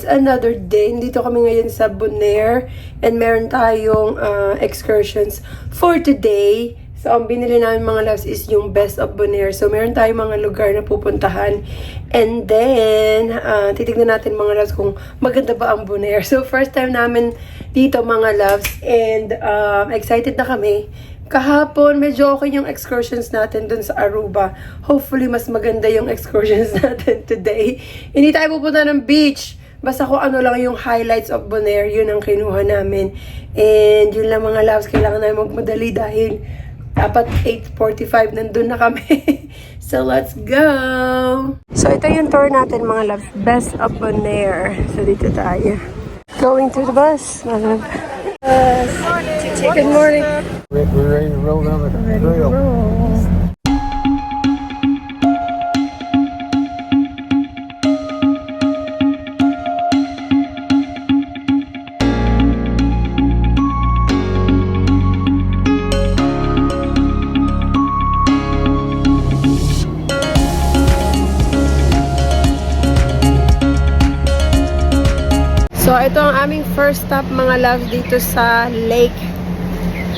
it's another day. Dito kami ngayon sa Bonaire and meron tayong uh, excursions for today. So ang binili namin mga loves is yung best of Bonaire. So meron tayong mga lugar na pupuntahan. And then, uh, titignan natin mga loves kung maganda ba ang Bonaire. So first time namin dito mga loves and um, excited na kami. Kahapon, medyo okay yung excursions natin dun sa Aruba. Hopefully, mas maganda yung excursions natin today. Hindi tayo pupunta ng beach. Basta kung ano lang yung highlights of Bonaire, yun ang kinuha namin. And yun lang mga loves, kailangan namin magmadali dahil dapat 8.45 nandun na kami. so, let's go! So, ito yung tour natin mga loves. Best of Bonaire. So, dito tayo. Going to the bus, mga love. Bus. Good morning. We're we're ready to roll down the trail. So, ito ang aming first stop mga loves dito sa lake.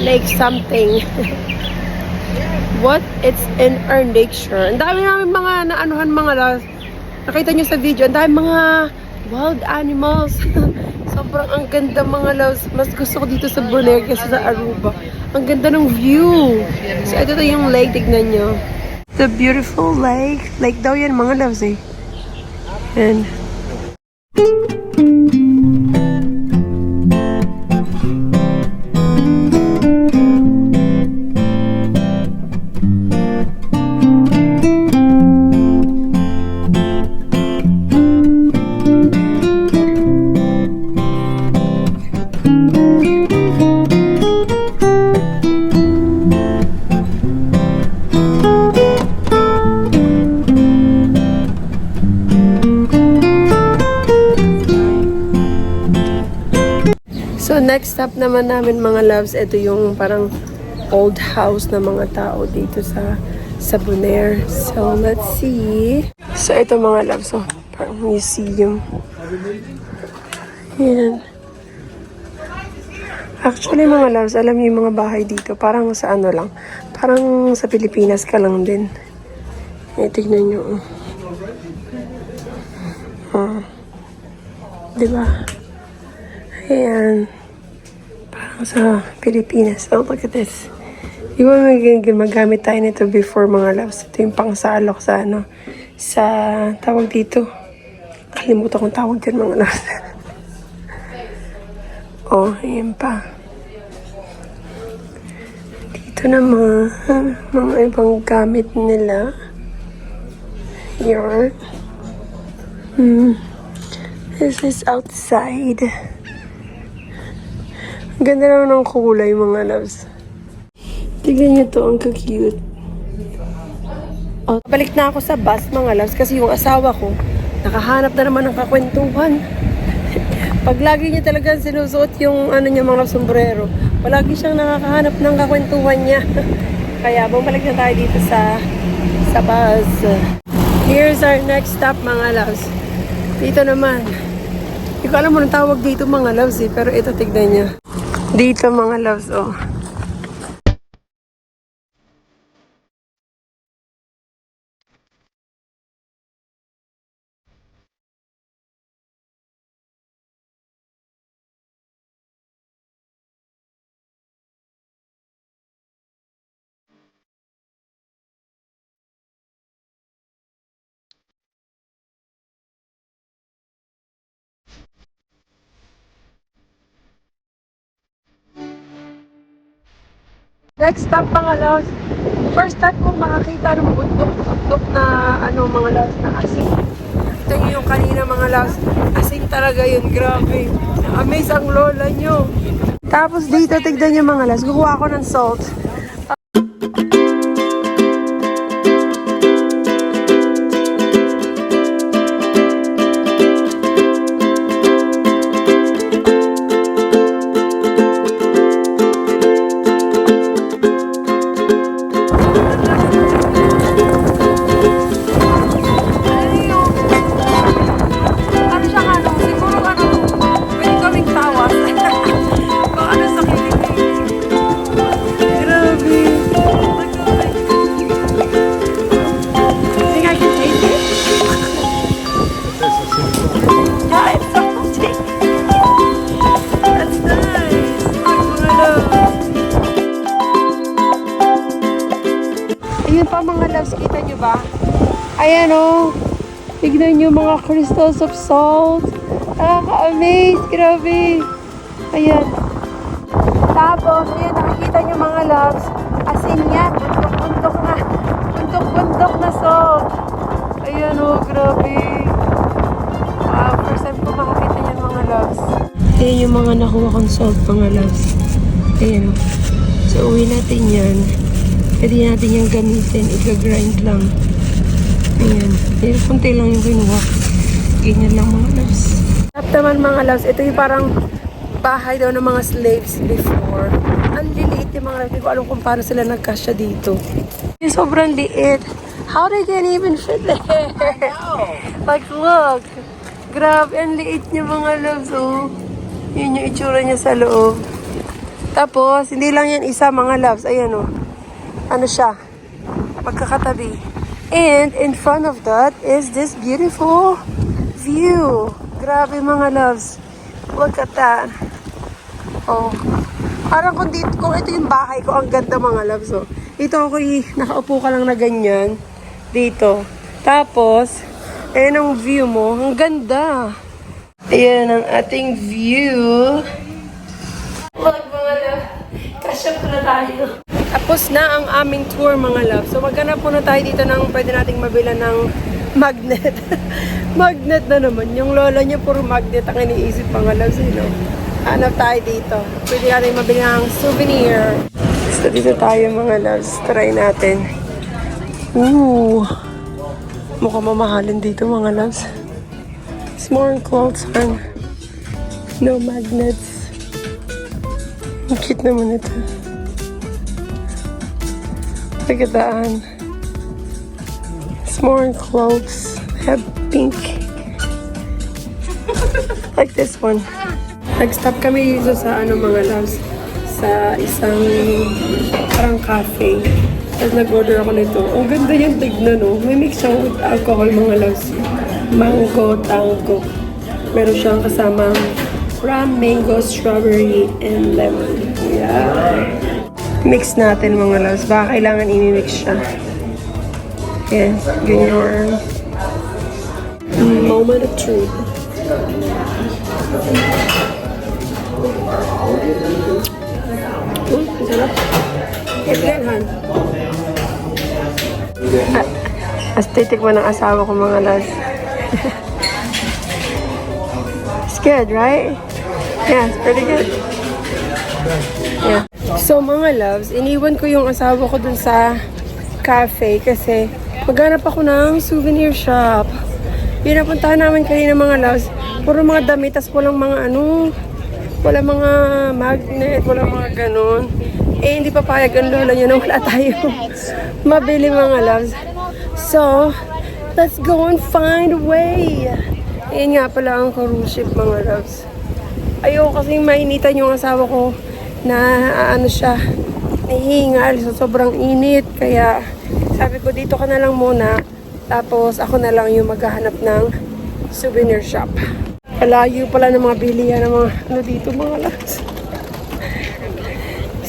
Lake something. What? It's in our nature. Ang dami namin mga naanuhan mga loves. Nakita nyo sa video, ang dami mga wild animals. Sobrang ang ganda mga loves. Mas gusto ko dito sa Bonaire kaysa sa Aruba. Ang ganda ng view. So, ito to yung lake. Tignan nyo. The beautiful lake. Lake daw yan mga loves eh. And next stop naman namin mga loves, ito yung parang old house na mga tao dito sa sa Bonaire. So let's see. So ito mga loves, so parang museum. Yan. Actually mga loves, alam niyo yung mga bahay dito, parang sa ano lang, parang sa Pilipinas ka lang din. Eh, tignan nyo. oh. Hmm. Diba? Ayan. Sa Pilipinas. Oh, look at this. Di ba mag magamit tayo nito before mga loves? Ito yung pangsalok sa ano, sa tawag dito. Kalimutan kong tawag dyan mga loves. oh, ayan pa. Dito naman, mga ibang gamit nila. Here. Hmm. This is outside. Ganda naman ng kulay, mga loves. Tignan niyo to, ang cute. Oh, balik na ako sa bus, mga loves, kasi yung asawa ko, nakahanap na naman ng kakwentuhan. Pag lagi niya talaga sinusuot yung ano niya mga sombrero, palagi siyang nakakahanap ng kakwentuhan niya. Kaya bumalik na tayo dito sa sa bus. Here's our next stop mga loves. Dito naman. Hindi ko alam mo tawag dito mga loves eh, pero ito tignan niya. Dito mga loves, oh. Next stop mga loves. First time ko makakita ng bundok-bundok na ano mga loves na asin. Ito yung kanina mga loves. Asin talaga yun. Grabe. Amaze ang lola nyo. Tapos dito, tignan nyo mga loves. Kukuha ako ng salt. Tignan nyo mga crystals of salt. Nakaka-amaze. Grabe. Ayan. Tapos, ayan, nakikita nyo mga loves. As in yan, bundok-bundok na. Bundok-bundok na salt. Ayan o, grabe. Wow, first time ko makakita niyan mga loves. Ayan yung mga nakuha kong salt mga loves. Ayan o. So, uwi natin yan. Pwede natin yung gamitin. Iga-grind lang. Ayan. Ayan, kunti lang yung kinuha. Ganyan lang mga loves. Tap naman mga loves. Ito yung parang bahay daw ng mga slaves before. Ang liliit yung mga loves. Hindi ko alam kung paano sila nagkasya dito. Yung sobrang liit. How they can even fit there? like, look. Grabe, ang liit niya mga loves, oh. Yun yung itsura niya sa loob. Tapos, hindi lang yan isa mga loves. Ayan, oh. Ano siya? Magkakatabi. And, in front of that is this beautiful view. Grabe mga loves. Look at that. Oh. Parang kung, dito, kung ito yung bahay ko, ang ganda mga loves, oh. Dito ako, y- nakaupo ka lang na ganyan. Dito. Tapos, ayan ang view mo. Ang ganda. Ayan ang ating view. Look mga love. Kasya po na tayo. Tapos na ang aming tour mga love. So maghanap muna tayo dito ng pwede nating mabila ng magnet. magnet na naman. Yung lola niya puro magnet ang iniisip mga love. Know? Hanap tayo dito. Pwede natin mabili ng souvenir. So dito tayo mga loves. Try natin. Ooh. Mukhang mamahalin dito mga loves. More clothes and no magnets. Ang cute naman ito. One. It's more in clothes. They have pink. like this one. Nag-stop kami dito sa ano mga loves. Sa isang parang cafe. Tapos nag-order ako nito. Ang ganda yung tignan, no? May mix siyang with alcohol, mga loves. Mango, tango. Meron siyang kasamang rum, mango, strawberry, and lemon. Yeah. Mix natin, mga loves. Baka kailangan i-mix siya. Yes, ganyan. Moment of truth. Mm, sarap. As titikman ng asawa ko mga las. it's good, right? Yeah, it's pretty good. Yeah. So mga loves, iniwan ko yung asawa ko dun sa cafe kasi maghanap ako ng souvenir shop. Yung napuntahan namin kanina mga loves, puro mga damit, tas walang mga ano, wala mga magnet, wala mga ganun. Eh, hindi pa payag ang lola niya na wala tayo mabili mga loves. So, let's go and find a way. Ayan nga pala ang cruise ship mga loves. Ayoko kasi mainitan yung asawa ko na ano siya, nahihingal sa sobrang init. Kaya sabi ko dito ka na lang muna. Tapos ako na lang yung maghahanap ng souvenir shop. Palayo pala ng mga bilihan ng mga ano dito mga loves.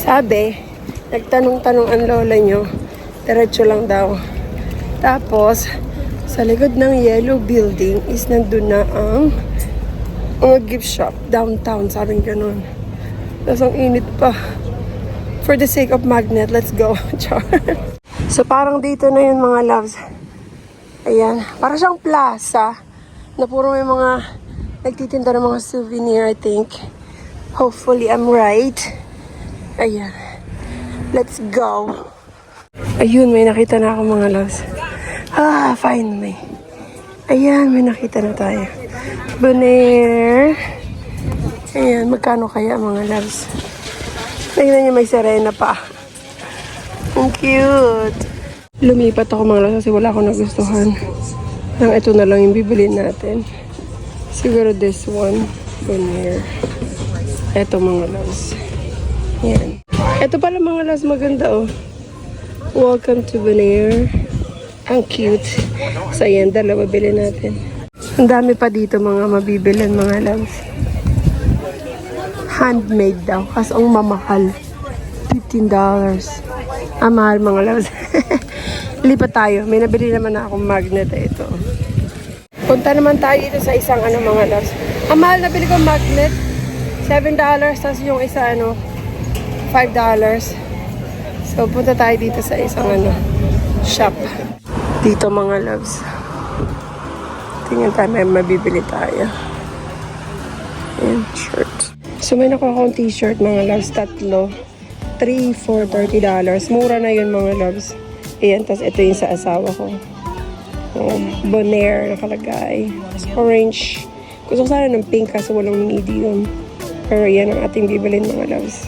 Sabi, nagtanong-tanong ang lola nyo, diretso lang daw. Tapos, sa likod ng yellow building is nandun na ang mga gift shop downtown, sabi ganun. Tapos ang init pa. For the sake of magnet, let's go. Char. so parang dito na yun mga loves. Ayan, para siyang plaza na puro may mga nagtitinda ng mga souvenir, I think. Hopefully, I'm right. Ayan. Let's go. Ayun, may nakita na ako mga loves. Ah, finally. Ayan, may nakita na tayo. Bonaire. Ayan, magkano kaya mga loves? Tingnan niyo may serena pa. Ang cute. Lumipat ako mga loves kasi wala akong nagustuhan. Nang ito na lang yung bibili natin. Siguro this one. Bonaire. Ito mga loves. Yan. Ito pala mga loves maganda oh. Welcome to Bonaire. Ang cute. So yan, dalawa bili natin. Ang dami pa dito mga mabibilan mga loves. Handmade daw. Kasi ang mamahal. $15. Ang mahal mga loves. Lipat tayo. May nabili naman na akong magnet eh, ito. Punta naman tayo dito sa isang ano mga loves. Ang mahal na bili ko magnet. $7 tapos yung isa ano $5. So punta tayo dito sa isang ano shop. Dito mga loves. Tingnan tayo may mabibili tayo. Ayan, shirt. So may nakuha akong t-shirt mga loves, tatlo. 3 for $30. Mura na yun mga loves. Ayan, tapos ito yung sa asawa ko. Um, Bonaire nakalagay. Orange. Gusto ko sana ng pink kaso walang medium. Pero yan ang ating bibilin mga loves.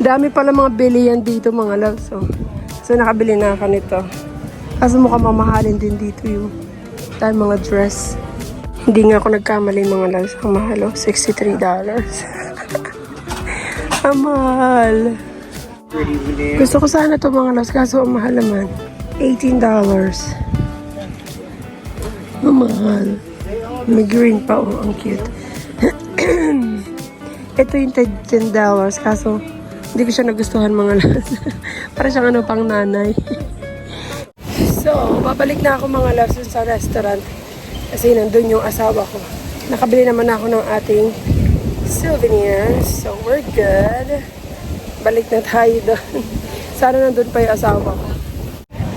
Dami pala mga bilian dito mga loves. So, so nakabili na ako nito. Kaso mukhang mamahalin din dito yung tayo mga dress. Hindi nga ako nagkamali mga loves. Ang mahal oh, $63. ang. Gusto ko sana to mga loves kaso ang mahal naman. $18. Ang mahal. May green pa oh, ang cute. Ito yung $10 kaso hindi ko siya nagustuhan mga loves. Para siyang ano pang nanay. So, babalik na ako mga loves sa restaurant. Kasi nandun yung asawa ko. Nakabili naman ako ng ating souvenirs. So, we're good. Balik na tayo doon. Sana nandun pa yung asawa ko.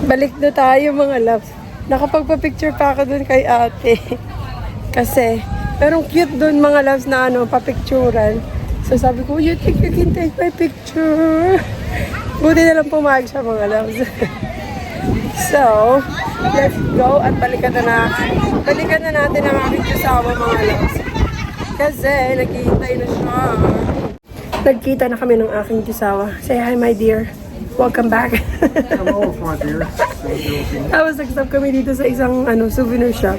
Balik na tayo mga loves. Nakapagpa-picture pa ako doon kay ate. Kasi, merong cute doon mga loves na ano, papicturan. So sabi ko, you think you can take my picture? Buti na lang pumayag siya mga loves. So, let's go at balikan na na. Balikan na natin ang aking kasama mga loves. Kasi, naghihintay na siya. Nagkita na kami ng aking kisawa. Say hi, my dear. Welcome back. Hello, my dear. Tapos nag-stop kami dito sa isang ano, souvenir shop.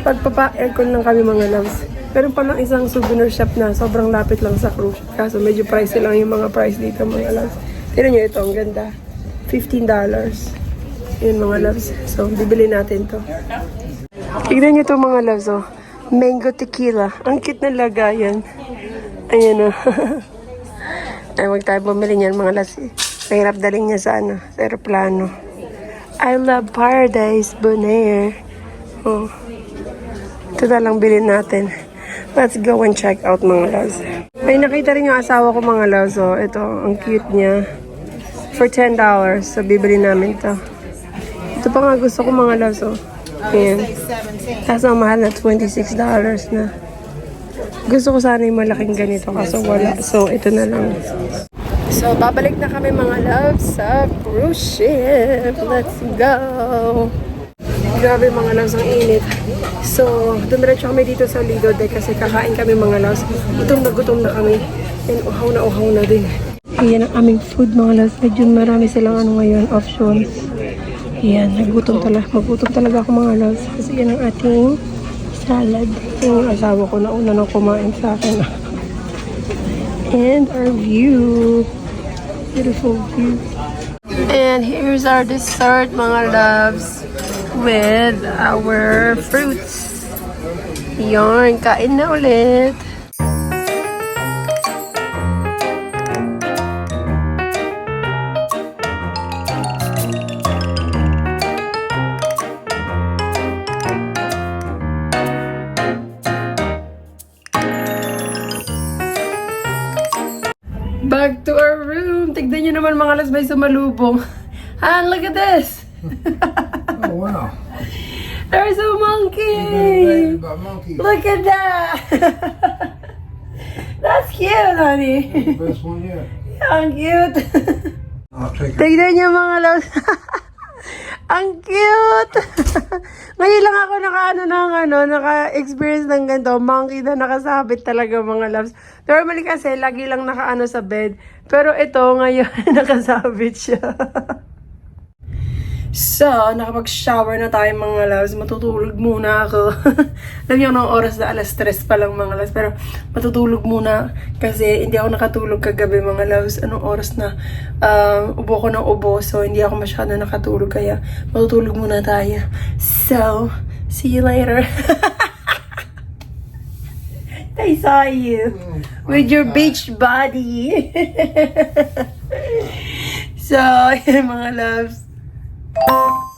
Pagpapa-aircon lang kami mga loves. Meron pa lang isang souvenir shop na sobrang lapit lang sa cruise. Kaso medyo pricey lang yung mga price dito mga loves. Tignan nyo ito, ang ganda. $15. Yun mga loves. So, bibili natin to. Tignan nyo to mga loves, oh. Mango tequila. Ang cute na lagayan. Ayan, oh. Ay, wag tayo bumili niyan mga loves. Mahirap daling niya sa ano, sa aeroplano. I love paradise, Bonaire. Oh. Ito na lang bilhin natin. Let's go and check out mga loves. May nakita rin yung asawa ko mga loves. Oh. Ito, ang cute niya. For $10. So, bibili namin to. Ito pa nga gusto ko mga loves. Oh. Ayan. Kaso ang mahal na $26 na. Gusto ko sana yung malaking ganito kaso wala. So, ito na lang. So, babalik na kami mga loves sa cruise ship. Let's go! Grabe mga loves, ang init. So, dumiretso kami dito sa Lido Deck kasi kakain kami mga loves. Gutom na gutom na kami. And uhaw na uhaw na din. Ayan ang aming food mga loves. Medyo marami silang ano ngayon, options. Ayan, nagutom talaga. Magutom talaga ako mga loves. Kasi yan ang ating salad. Yung asawa ko na una nang kumain sa akin. And our view. Beautiful view. And here's our dessert, mga loves, with our fruits. Yarn, kain na ulit. Naman mga loves, may sumalubong. Ah, look at this. Oh, wow. There's a monkey. Monkey. Look at that. That's cute, honey. Best one yet. Ang cute. I'll take it. Tignan niyo mga loves. Ang cute! Ngayon lang ako naka ano ng ano, naka-experience ng ganito. Monkey na nakasabit talaga mga loves. Normally kasi lagi lang nakaano sa bed. Pero ito ngayon nakasabit siya. So, nakapag-shower na tayo mga loves. Matutulog muna ako. Alam niyo, ng oras na alas 3 pa lang mga loves. Pero matutulog muna kasi hindi ako nakatulog kagabi mga loves. Anong oras na um, ubo ko ng ubo. So, hindi ako masyado nakatulog. Kaya matutulog muna tayo. So, see you later. I saw you with your beach body. so, yun mga loves. you